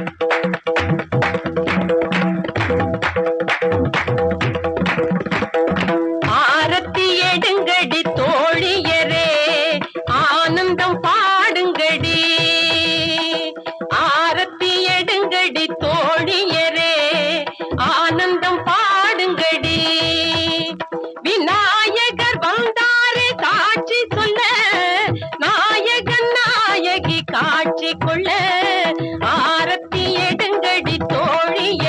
momento தோழியரே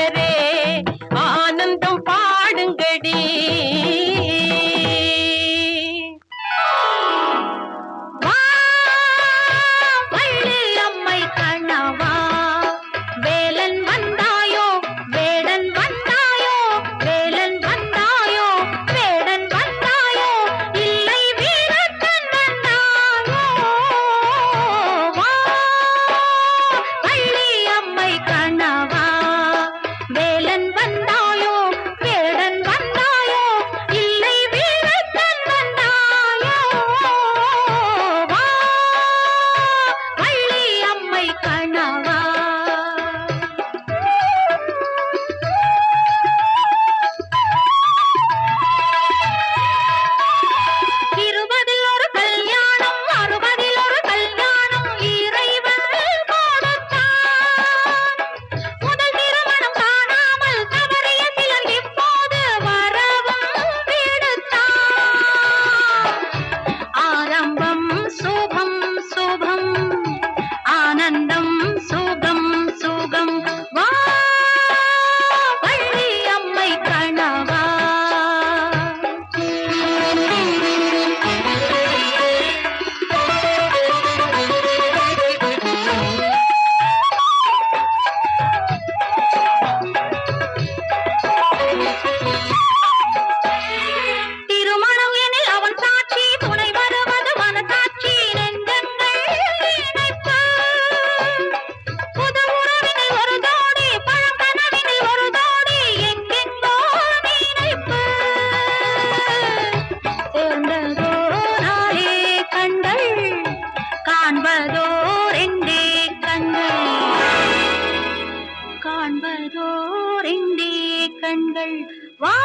ரெண்டே கண்கள் காண்பதோ ரெண்டே கண்கள் வா